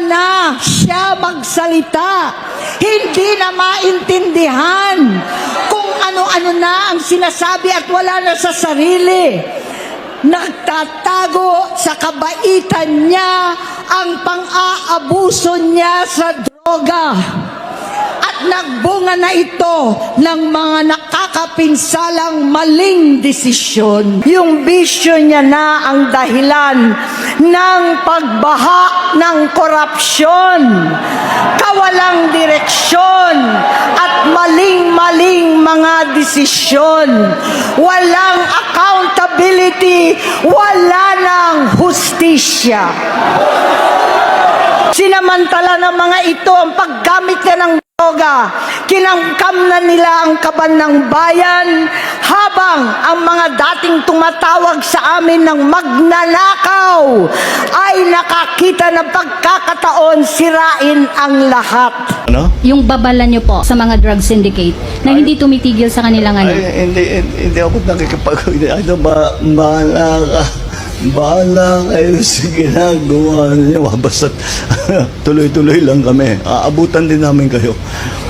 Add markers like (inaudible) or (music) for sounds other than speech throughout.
na siya magsalita. Hindi na maintindihan kung ano-ano na ang sinasabi at wala na sa sarili. Nagtatago sa kabaitan niya ang pang-aabuso niya sa droga. Nagbunga na ito ng mga nakakapinsalang maling desisyon. Yung bisyo niya na ang dahilan ng pagbaha ng korupsyon, kawalang direksyon, at maling-maling mga desisyon. Walang accountability, wala ng hustisya. Sinamantala ng mga ito ang paggamit na ng droga. Kinangkam na nila ang kaban ng bayan habang ang mga dating tumatawag sa amin ng magnanakaw ay nakakita ng pagkakataon sirain ang lahat. Ano? yung babala nyo po sa mga drug syndicate na hindi tumitigil sa kanilang ano. Ay, hindi, hindi, hindi ako nakikipag... (laughs) Ano ba, bahala kayo sa ginagawa niyo. Basta (laughs) tuloy-tuloy lang kami. Aabutan din namin kayo.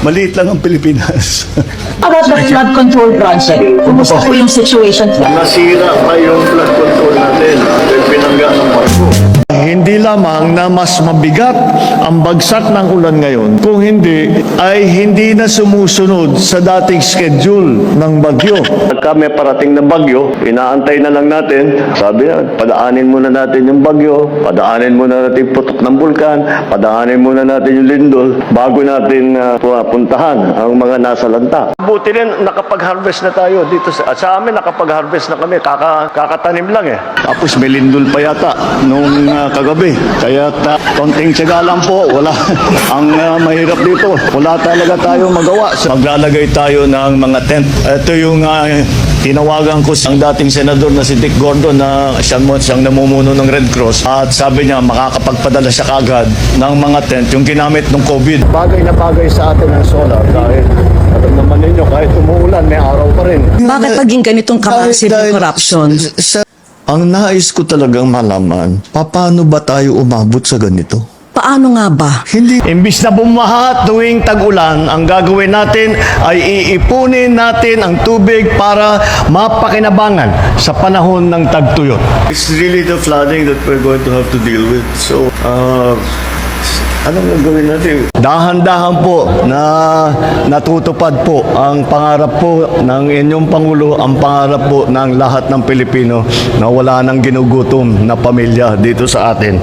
Maliit lang ang Pilipinas. (laughs) About the flood control project, kumusta po yung situation? Nasira pa yung flood control natin. Pinangga lamang na mas mabigat ang bagsak ng ulan ngayon, kung hindi ay hindi na sumusunod sa dating schedule ng bagyo. Pagka may parating na bagyo, inaantay na lang natin, sabi na, padaanin muna natin yung bagyo, padaanin muna natin yung putok ng bulkan, padaanin muna natin yung lindol, bago natin uh, puntahan ang mga nasa lanta. Buti rin, nakapag-harvest na tayo dito. Sa, sa amin, nakapag-harvest na kami, kaka, kakatanim lang eh. Tapos may lindol pa yata nung uh, kagabi. Kaya ta, konting tiyaga lang po, wala. (laughs) ang uh, mahirap dito, wala talaga tayo magawa. So, maglalagay tayo ng mga tent. Ito yung uh, tinawagan ko ang dating senador na si Dick Gordon na siyang, siyang namumuno ng Red Cross. At sabi niya, makakapagpadala siya kagad ng mga tent, yung ginamit ng COVID. Bagay na bagay sa atin ang solar dahil alam naman ninyo, kahit umuulan, may araw pa rin. Bakit maging ganitong yung corruption? Ang nais ko talagang malaman, paano ba tayo umabot sa ganito? Paano nga ba? Hindi. Imbis na bumaha tuwing tag-ulan, ang gagawin natin ay iipunin natin ang tubig para mapakinabangan sa panahon ng tagtuyot. It's really the flooding that we're going to have to deal with. So, uh, anong gagawin natin? Dahan-dahan po na natutupad po ang pangarap po ng inyong Pangulo, ang pangarap po ng lahat ng Pilipino na wala nang ginugutom na pamilya dito sa atin.